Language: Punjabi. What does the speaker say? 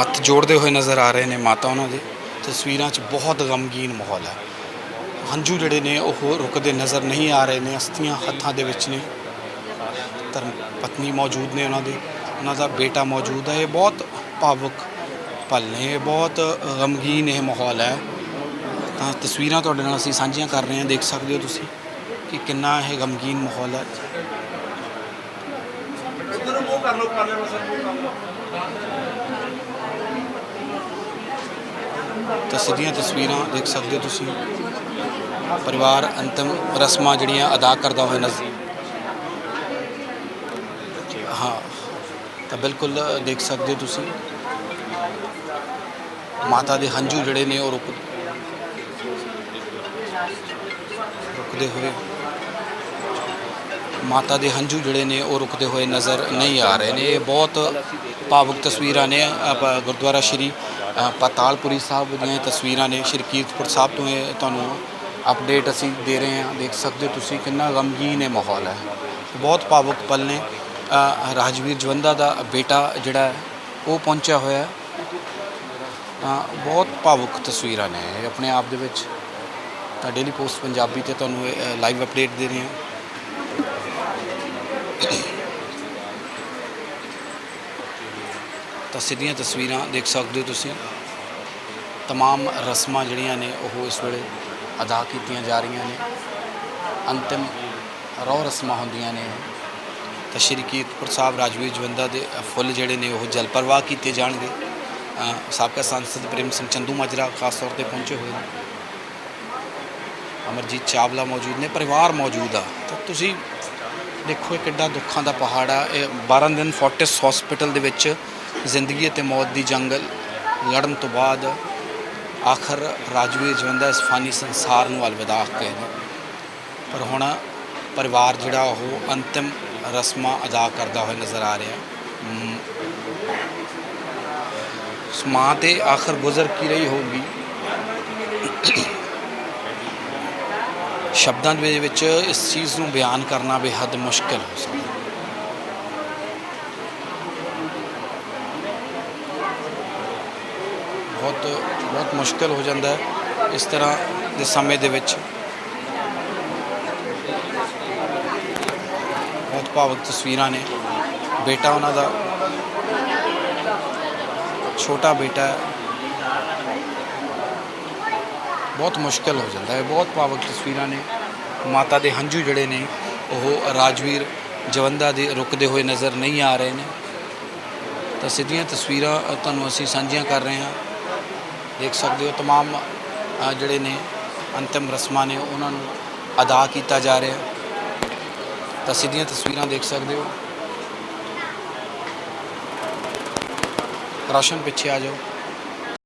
ਹੱਥ ਜੋੜਦੇ ਹੋਏ ਨਜ਼ਰ ਆ ਰਹੇ ਨੇ ਮਾਤਾ ਉਹਨਾਂ ਦੇ। ਤਸਵੀਰਾਂ 'ਚ ਬਹੁਤ ਗਮਗੀਨ ਮਾਹੌਲ ਹੈ। ਹੰਝੂ ਜਿਹੜੇ ਨੇ, ਉਹ ਰੁਕਦੇ ਨਜ਼ਰ ਨਹੀਂ ਆ ਰਹੇ ਨੇ। ਅਸਥੀਆਂ ਹੱਥਾਂ ਦੇ ਵਿੱਚ ਨੇ। ਧਰਮ ਪਤਨੀ ਮੌਜੂਦ ਨੇ ਉਹਨਾਂ ਦੇ। ਉਹਨਾਂ ਦਾ ਬੇਟਾ ਮੌਜੂਦ ਹੈ। ਇਹ ਬਹੁਤ ਭਾਵੁਕ ਪਲ ਨੇ। ਇਹ ਬਹੁਤ ਗਮਗੀਨ ਇਹ ਮਾਹੌਲ ਹੈ। ਤਾਂ ਤਸਵੀਰਾਂ ਤੁਹਾਡੇ ਨਾਲ ਅਸੀਂ ਸਾਂਝੀਆਂ ਕਰ ਰਹੇ ਹਾਂ। ਦੇਖ ਸਕਦੇ ਹੋ ਤੁਸੀਂ ਕਿ ਕਿੰਨਾ ਇਹ ਗਮਗੀਨ ਮਾਹੌਲ ਹੈ। ਤਾਂ ਸਿੱਧੀਆਂ ਤਸਵੀਰਾਂ ਦੇਖ ਸਕਦੇ ਹੋ ਤੁਸੀਂ। ਪਰਿਵਾਰ ਅੰਤਮ ਰਸਮਾਂ ਜਿਹੜੀਆਂ ਅਦਾ ਕਰਦਾ ਹੋਇਆ ਨਜ਼ਰ ਹਾਂ, ਤਾਂ ਬਿਲਕੁਲ ਦੇਖ ਸਕਦੇ ਹੋ ਤੁਸੀਂ। ਮਾਤਾ ਦੇ ਹੰਝੂ ਜਿਹੜੇ ਨੇ ਉਹ ਰੁਕ ਰੁਕਦੇ ਹੋਏ ਮਾਤਾ ਦੇ ਹੰਝੂ ਜਿਹੜੇ ਨੇ ਉਹ ਰੁਕਦੇ ਹੋਏ ਨਜ਼ਰ ਨਹੀਂ ਆ ਰਹੇ ਨੇ। ਇਹ ਬਹੁਤ ਭਾਵੁਕ ਤਸਵੀਰਾਂ ਨੇ ਗੁਰਦੁਆਰਾ ਸ਼੍ਰੀ ਅ, ਪਾਤਾਲਪੁਰੀ ਸਾਹਿਬ ਦੀਆਂ ਤਸਵੀਰਾਂ ਨੇ। ਸ਼੍ਰੀ ਕੀਰਤਪੁਰ ਸਾਹਿਬ ਤੋਂ ਇਹ ਤੁਹਾਨੂੰ ਅਪਡੇਟ ਅਸੀਂ ਦੇ ਰਹੇ ਹਾਂ। ਦੇਖ ਸਕਦੇ ਹੋ ਤੁਸੀਂ ਕਿੰਨਾ ਗਮਗੀਨ ਇਹ ਮਾਹੌਲ ਹੈ। ਬਹੁਤ ਭਾਵੁਕ ਪਲ ਨੇ। ਰਾਜਵੀਰ ਜਵੰਦਾ ਦਾ ਬੇਟਾ ਜਿਹੜਾ ਉਹ ਪਹੁੰਚਿਆ ਹੋਇਆ ਤਾਂ ਬਹੁਤ ਭਾਵੁਕ ਤਸਵੀਰਾਂ ਨੇ। ਇਹ ਆਪਣੇ ਆਪ ਦੇ ਵਿੱਚ ਤਾਂ ਡੇਲੀ ਪੋਸਟ ਪੰਜਾਬੀ ਤੇ ਤੁਹਾਨੂੰ ਇਹ ਲਾਈਵ ਅਪਡੇਟ ਦੇ ਰਹੇ ਹਾਂ। ਤਾਂ ਸਿੱਧੀਆਂ ਤਸਵੀਰਾਂ ਦੇਖ ਸਕਦੇ ਹੋ ਤੁਸੀਂ तमाम ਰਸਮਾਂ ਜਿਹੜੀਆਂ ਨੇ ਉਹ ਇਸ ਵੇਲੇ ਅਦਾ ਕੀਤੀਆਂ ਜਾ ਰਹੀਆਂ ਨੇ ਅੰਤਿਮ ਰੋ ਰਸਮਾਂ ਹੁੰਦੀਆਂ ਨੇ ਤਾਂ ਸ਼੍ਰੀ ਕੀਰਤਪੁਰ ਸਾਹਿਬ ਰਾਜਵੀਰ ਜਵੰਦਾ ਦੇ ਫੁੱਲ ਜਿਹੜੇ ਨੇ ਉਹ ਜਲ ਪ੍ਰਵਾਹ ਕੀਤੇ ਜਾਣਗੇ ਅ, ਸਾਬਕਾ ਸੰਸਦ ਪ੍ਰੇਮ ਸਿੰਘ ਚੰਦੂ ਮਾਜਰਾ ਖਾਸ ਤੌਰ ਤੇ ਪਹੁੰਚੇ ਹੋਏ ਨੇ ਅਮਰਜੀਤ ਚਾਵਲਾ ਮੌਜੂਦ ਨੇ ਪਰਿਵਾਰ ਮੌਜੂਦ ਆ ਤਾਂ ਤੁਸੀਂ ਦੇਖੋ ਇਹ ਕਿੱਡਾ ਦੁੱਖਾਂ ਦਾ ਪਹਾੜ ਆ। ਇਹ 12 ਦਿਨ ਫੋਰਟਿਸ ਹਸਪੀਟਲ ਦੇ ਵਿੱਚ ਜ਼ਿੰਦਗੀ ਅਤੇ ਮੌਤ ਦੀ ਜੰਗ ਲੜਨ ਤੋਂ ਬਾਅਦ ਆਖਰ ਰਾਜਵੀਰ ਜਵੰਦਾ ਇਸ ਫਾਨੀ ਸੰਸਾਰ ਨੂੰ ਅਲਵਿਦਾ ਆਖ ਗਏ ਨੇ। ਪਰ ਹੁਣ ਪਰਿਵਾਰ ਜਿਹੜਾ ਉਹ ਅੰਤਿਮ ਰਸਮਾਂ ਅਦਾ ਕਰਦਾ ਹੋਇਆ ਨਜ਼ਰ ਆ ਰਿਹਾ। ਮਾਂ ਤੇ ਆਖਰ ਗੁਜ਼ਰ ਕੀ ਰਹੀ ਹੋਊਗੀ? ਸ਼ਬਦਾਂ ਦੇ ਵਿੱਚ ਇਸ ਚੀਜ਼ ਨੂੰ ਬਿਆਨ ਕਰਨਾ ਬੇਹੱਦ ਮੁਸ਼ਕਲ ਹੋ ਸਕਦਾ। ਹੈ। ਬਹੁਤ ਬਹੁਤ ਮੁਸ਼ਕਲ ਹੋ ਜਾਂਦਾ ਹੈ ਇਸ ਤਰ੍ਹਾਂ ਦੇ ਸਮੇਂ ਦੇ ਵਿੱਚ। ਬਹੁਤ ਭਾਵਕ ਤਸਵੀਰਾਂ ਨੇ। ਬੇਟਾ ਉਹਨਾਂ ਦਾ, ਛੋਟਾ ਬੇਟਾ ਬਹੁਤ ਮੁਸ਼ਕਲ ਹੋ ਜਾਂਦਾ ਹੈ ਬਹੁਤ ਭਾਵੁਕ ਤਸਵੀਰਾਂ ਨੇ ਮਾਤਾ ਦੇ ਹੰਝੂ ਜਿਹੜੇ ਨੇ ਉਹ ਰਾਜਵੀਰ ਜਵੰਦਾ ਦੇ ਰੁਕਦੇ ਹੋਏ ਨਜ਼ਰ ਨਹੀਂ ਆ ਰਹੇ ਨੇ ਤਾਂ ਸਿੱਧੀਆਂ ਤਸਵੀਰਾਂ ਅ, ਤੁਹਾਨੂੰ ਅਸੀਂ ਸਾਂਝੀਆਂ ਕਰ ਰਹੇ ਹਾਂ ਦੇਖ ਸਕਦੇ ਹੋ तमाम ਅ, ਜਿਹੜੇ ਨੇ ਅੰਤਿਮ ਰਸਮਾਂ ਨੇ ਉਹਨਾਂ ਨੂੰ ਅਦਾ ਕੀਤਾ ਜਾ ਰਿਹਾ ਤਾਂ ਸਿੱਧੀਆਂ ਤਸਵੀਰਾਂ ਦੇਖ ਸਕਦੇ ਹੋ ਰਾਸ਼ਨ ਪਿੱਛੇ ਆ ਜਾਓ